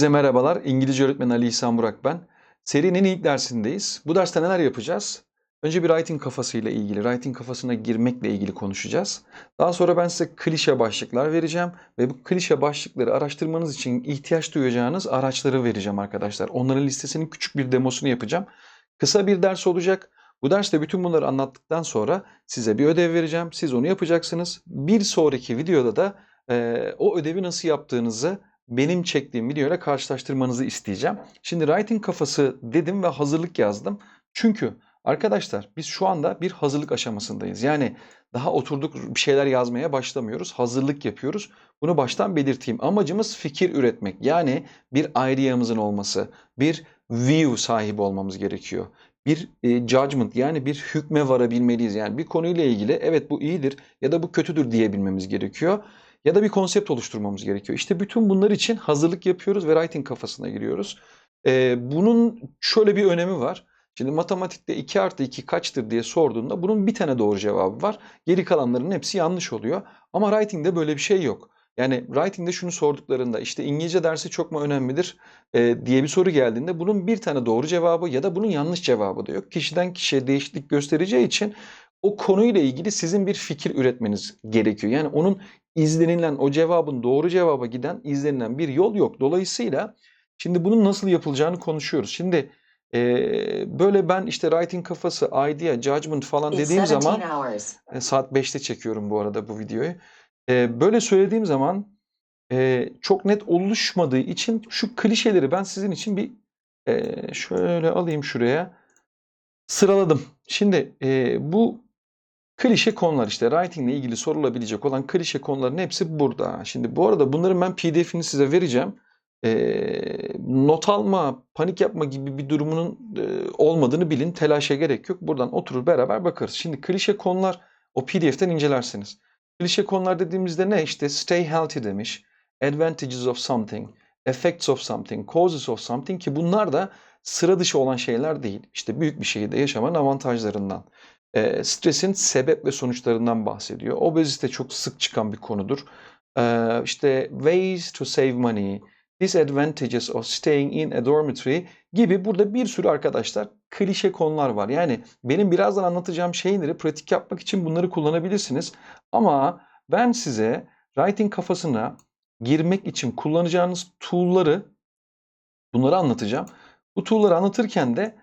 Size merhabalar. İngilizce öğretmeni Ali İhsan Burak ben. Serinin ilk dersindeyiz. Bu derste neler yapacağız? Önce bir writing kafasıyla ilgili, writing kafasına girmekle ilgili konuşacağız. Daha sonra ben size klişe başlıklar vereceğim ve bu klişe başlıkları araştırmanız için ihtiyaç duyacağınız araçları vereceğim arkadaşlar. Onların listesinin küçük bir demosunu yapacağım. Kısa bir ders olacak. Bu derste bütün bunları anlattıktan sonra size bir ödev vereceğim. Siz onu yapacaksınız. Bir sonraki videoda da eee, o ödevi nasıl yaptığınızı benim çektiğim videoyla karşılaştırmanızı isteyeceğim. Şimdi writing kafası dedim ve hazırlık yazdım. Çünkü arkadaşlar biz şu anda bir hazırlık aşamasındayız. Yani daha oturduk bir şeyler yazmaya başlamıyoruz. Hazırlık yapıyoruz. Bunu baştan belirteyim. Amacımız fikir üretmek. Yani bir ideamızın olması, bir view sahibi olmamız gerekiyor. Bir e, judgment yani bir hükme varabilmeliyiz. Yani bir konuyla ilgili evet bu iyidir ya da bu kötüdür diyebilmemiz gerekiyor. Ya da bir konsept oluşturmamız gerekiyor. İşte bütün bunlar için hazırlık yapıyoruz ve writing kafasına giriyoruz. Ee, bunun şöyle bir önemi var. Şimdi matematikte 2 artı 2 kaçtır diye sorduğunda bunun bir tane doğru cevabı var. Geri kalanların hepsi yanlış oluyor. Ama writing'de böyle bir şey yok. Yani writing'de şunu sorduklarında işte İngilizce dersi çok mu önemlidir e, diye bir soru geldiğinde bunun bir tane doğru cevabı ya da bunun yanlış cevabı da yok. Kişiden kişiye değişiklik göstereceği için o konuyla ilgili sizin bir fikir üretmeniz gerekiyor. Yani onun izlenilen o cevabın doğru cevaba giden izlenilen bir yol yok. Dolayısıyla şimdi bunun nasıl yapılacağını konuşuyoruz. Şimdi eee, böyle ben işte writing kafası, idea, judgment falan It's dediğim 17 zaman hours. e, saat 5'te çekiyorum bu arada bu videoyu. Eee, böyle söylediğim zaman eee, çok net oluşmadığı için şu klişeleri ben sizin için bir eee, şöyle alayım şuraya sıraladım. Şimdi eee, bu klişe konular işte writing ile ilgili sorulabilecek olan klişe konuların hepsi burada. Şimdi bu arada bunların ben PDF'ini size vereceğim. Eee, not alma, panik yapma gibi bir durumunun eee, olmadığını bilin. Telaşa gerek yok. Buradan oturur beraber bakarız. Şimdi klişe konular o PDF'ten incelersiniz. Klişe konular dediğimizde ne? İşte stay healthy demiş. Advantages of something, effects of something, causes of something ki bunlar da sıra dışı olan şeyler değil. İşte büyük bir şehirde yaşamanın avantajlarından. Eee, stresin sebep ve sonuçlarından bahsediyor. Obezite çok sık çıkan bir konudur. Eee, işte ways to save money, disadvantages of staying in a dormitory gibi burada bir sürü arkadaşlar klişe konular var. Yani benim birazdan anlatacağım şeyleri pratik yapmak için bunları kullanabilirsiniz. Ama ben size writing kafasına girmek için kullanacağınız tool'ları bunları anlatacağım. Bu tool'ları anlatırken de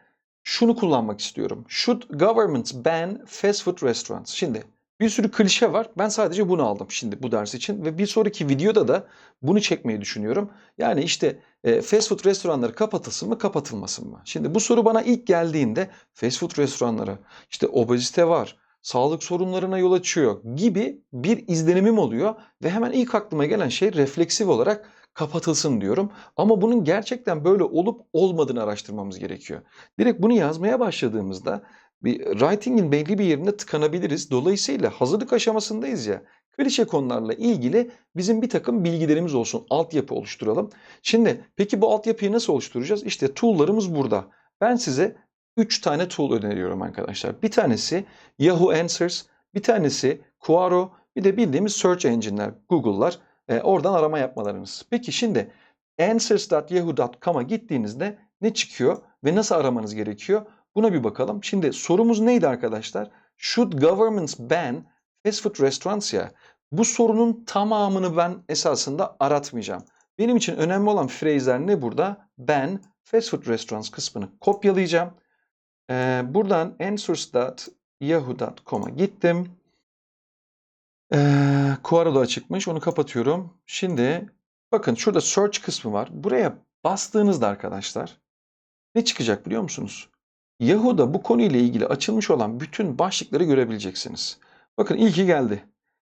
şunu kullanmak istiyorum. Should governments ban fast food restaurants? Şimdi bir sürü klişe var. Ben sadece bunu aldım şimdi bu ders için ve bir sonraki videoda da bunu çekmeyi düşünüyorum. Yani işte e, fast food restoranları kapatılsın mı kapatılmasın mı? Şimdi bu soru bana ilk geldiğinde fast food restoranları işte obezite var, sağlık sorunlarına yol açıyor gibi bir izlenimim oluyor ve hemen ilk aklıma gelen şey refleksif olarak kapatılsın diyorum. Ama bunun gerçekten böyle olup olmadığını araştırmamız gerekiyor. Direkt bunu yazmaya başladığımızda bir writing'in belli bir yerinde tıkanabiliriz. Dolayısıyla hazırlık aşamasındayız ya. Klişe konularla ilgili bizim bir takım bilgilerimiz olsun. Altyapı oluşturalım. Şimdi peki bu altyapıyı nasıl oluşturacağız? İşte tool'larımız burada. Ben size 3 tane tool öneriyorum arkadaşlar. Bir tanesi Yahoo Answers, bir tanesi Quora, bir de bildiğimiz search engine'ler, Google'lar. E, oradan arama yapmalarınız. Peki şimdi answers.yahoo.com'a gittiğinizde ne çıkıyor ve nasıl aramanız gerekiyor? Buna bir bakalım. Şimdi sorumuz neydi arkadaşlar? Should governments ban fast food restaurants ya? Bu sorunun tamamını ben esasında aratmayacağım. Benim için önemli olan phrase'ler ne burada? Ban fast food restaurants kısmını kopyalayacağım. Ee, buradan answers.yahoo.com'a gittim. Ee, Quora'da açıkmış. Onu kapatıyorum. Şimdi bakın şurada search kısmı var. Buraya bastığınızda arkadaşlar ne çıkacak biliyor musunuz? Yahoo'da bu konuyla ilgili açılmış olan bütün başlıkları görebileceksiniz. Bakın ilki geldi.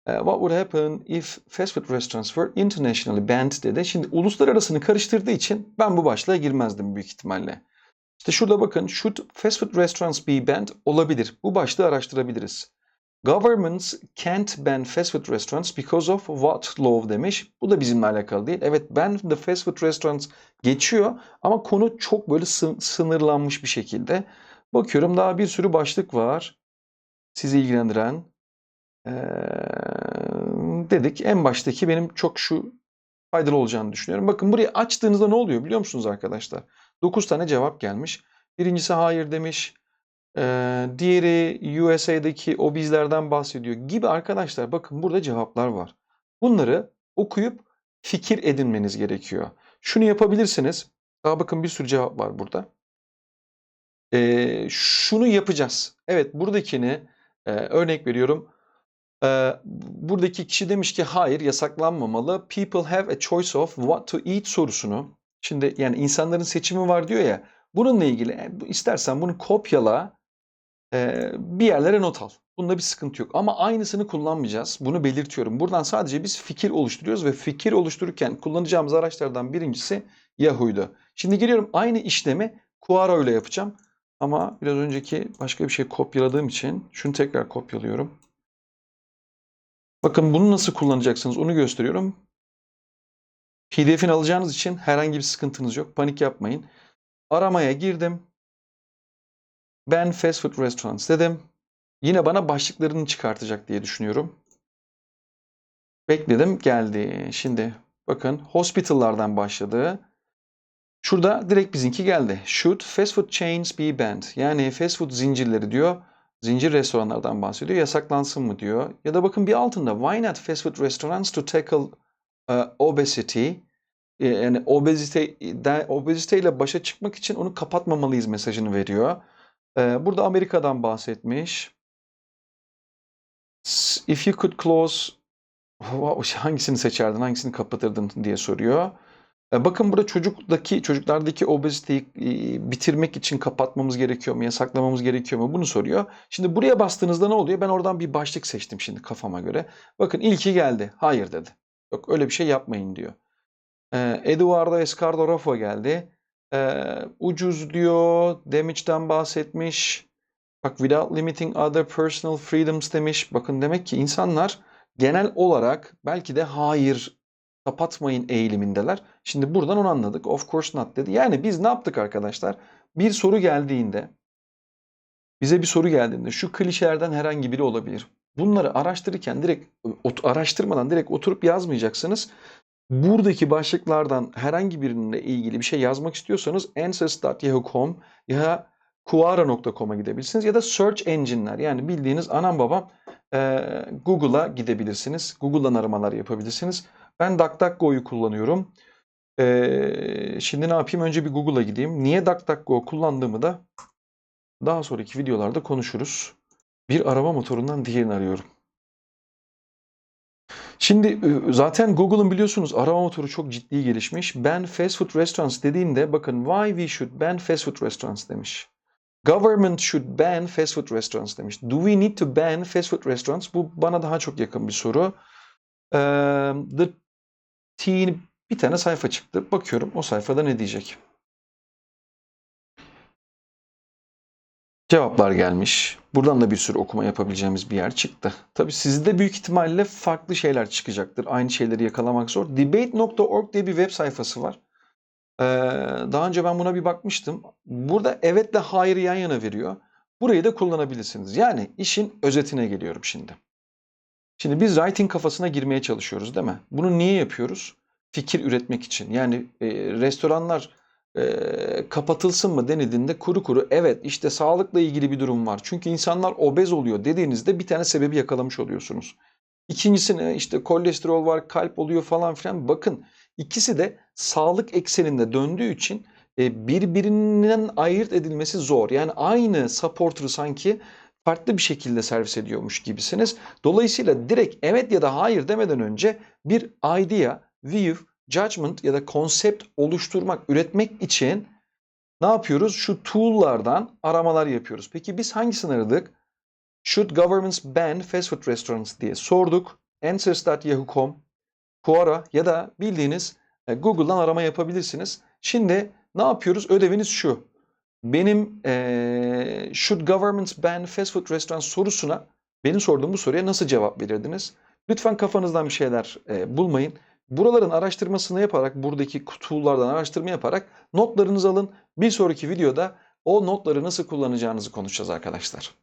What would happen if fast food restaurants were internationally banned dedi. Şimdi uluslararasını karıştırdığı için ben bu başlığa girmezdim büyük ihtimalle. İşte şurada bakın should fast food restaurants be banned olabilir. Bu başlığı araştırabiliriz. Governments can't ban fast food restaurants because of what law demiş. Bu da bizimle alakalı değil. Evet ban the fast food restaurants geçiyor ama konu çok böyle sı- sınırlanmış bir şekilde. Bakıyorum daha bir sürü başlık var. Sizi ilgilendiren. Ee, dedik en baştaki benim çok şu faydalı olacağını düşünüyorum. Bakın burayı açtığınızda ne oluyor biliyor musunuz arkadaşlar? 9 tane cevap gelmiş. Birincisi hayır demiş. Ee, diğeri USA'daki o bizlerden bahsediyor gibi arkadaşlar bakın burada cevaplar var. Bunları okuyup fikir edinmeniz gerekiyor. Şunu yapabilirsiniz. Daha bakın bir sürü cevap var burada. Ee, şunu yapacağız. Evet buradakini e, örnek veriyorum. Ee, buradaki kişi demiş ki hayır yasaklanmamalı. People have a choice of what to eat sorusunu. Şimdi yani insanların seçimi var diyor ya. Bununla ilgili e, istersen bunu kopyala e, bir yerlere not al. Bunda bir sıkıntı yok. Ama aynısını kullanmayacağız. Bunu belirtiyorum. Buradan sadece biz fikir oluşturuyoruz ve fikir oluştururken kullanacağımız araçlardan birincisi Yahoo'ydu. Şimdi geliyorum aynı işlemi Quora ile yapacağım. Ama biraz önceki başka bir şey kopyaladığım için şunu tekrar kopyalıyorum. Bakın bunu nasıl kullanacaksınız onu gösteriyorum. PDF'ini alacağınız için herhangi bir sıkıntınız yok. Panik yapmayın. Aramaya girdim. Ben fast food restaurants dedim. Yine bana başlıklarını çıkartacak diye düşünüyorum. Bekledim geldi. Şimdi bakın hospital'lardan başladı. Şurada direkt bizimki geldi. Should fast food chains be banned? Yani fast food zincirleri diyor. Zincir restoranlardan bahsediyor. Yasaklansın mı diyor. Ya da bakın bir altında why not fast food restaurants to tackle uh, obesity? E, Yani obezite, obeziteyle başa çıkmak için onu kapatmamalıyız mesajını veriyor. Ee, Burada Amerika'dan bahsetmiş. If you could close hangisini seçerdin, hangisini kapatırdın diye soruyor. Ee, Bakın burada çocuktaki çocuklardaki obeziteyi e, bitirmek için kapatmamız gerekiyor mu, yasaklamamız gerekiyor mu bunu soruyor. Şimdi buraya bastığınızda ne oluyor? Ben oradan bir başlık seçtim şimdi kafama göre. Bakın ilki geldi. Hayır dedi. Yok öyle bir şey yapmayın diyor. Ee, Eduardo Escardo Rafa geldi. Ee, ucuz diyor. Damage'den bahsetmiş. Bak without limiting other personal freedoms demiş. Bakın demek ki insanlar genel olarak belki de hayır kapatmayın eğilimindeler. Şimdi buradan onu anladık. Of course not dedi. Yani biz ne yaptık arkadaşlar? Bir soru geldiğinde bize bir soru geldiğinde şu klişelerden herhangi biri olabilir. Bunları araştırırken direkt ot- araştırmadan direkt oturup yazmayacaksınız. Buradaki başlıklardan herhangi birine ilgili bir şey yazmak istiyorsanız answers.yahoo.com ya Quora.com'a gidebilirsiniz ya da search engine'ler yani bildiğiniz anam babam e, Google'a gidebilirsiniz. Google'dan aramalar yapabilirsiniz. Ben DuckDuckGo'yu kullanıyorum. E, şimdi ne yapayım? Önce bir Google'a gideyim. Niye DuckDuckGo kullandığımı da daha sonraki videolarda konuşuruz. Bir arama motorundan diğerini arıyorum. Şimdi e, zaten Google'ın biliyorsunuz arama motoru çok ciddi gelişmiş. Ben fast food restaurants dediğinde bakın why we should ban fast food restaurants demiş. Government should ban fast food restaurants demiş. Do we need to ban fast food restaurants? Bu bana daha çok yakın bir soru. Ee, The Teen bir tane sayfa çıktı. Bakıyorum o sayfada ne diyecek. Cevaplar gelmiş. Buradan da bir sürü okuma yapabileceğimiz bir yer çıktı. Tabii sizde büyük ihtimalle farklı şeyler çıkacaktır. Aynı şeyleri yakalamak zor. Debate.org diye bir web sayfası var. Ee, daha önce ben buna bir bakmıştım. Burada evetle hayırı yan yana veriyor. Burayı da kullanabilirsiniz. Yani işin özetine geliyorum şimdi. Şimdi biz writing kafasına girmeye çalışıyoruz değil mi? Bunu niye yapıyoruz? Fikir üretmek için. Yani e, restoranlar e, kapatılsın mı denildiğinde kuru kuru evet işte sağlıkla ilgili bir durum var. Çünkü insanlar obez oluyor dediğinizde bir tane sebebi yakalamış oluyorsunuz. İkincisi ne? işte kolesterol var, kalp oluyor falan filan. Bakın ikisi de sağlık ekseninde döndüğü için e, birbirinden ayırt edilmesi zor. Yani aynı supporter'ı sanki farklı bir şekilde servis ediyormuş gibisiniz. Dolayısıyla direkt evet ya da hayır demeden önce bir idea, view, judgment ya da konsept oluşturmak, üretmek için ne yapıyoruz? Şu tool'lardan aramalar yapıyoruz. Peki biz hangisini aradık? Should governments ban fast food restaurants diye sorduk. Answers.yahoo.com, Quora ya da bildiğiniz e, Google'dan arama yapabilirsiniz. Şimdi ne yapıyoruz? Ödeviniz şu. Benim e, should governments ban fast food restaurants sorusuna benim sorduğum bu soruya nasıl cevap verirdiniz? Lütfen kafanızdan bir şeyler e, bulmayın. Buraların araştırmasını yaparak, buradaki tool'lardan araştırma yaparak notlarınızı alın. Bir sonraki videoda o notları nasıl kullanacağınızı konuşacağız arkadaşlar.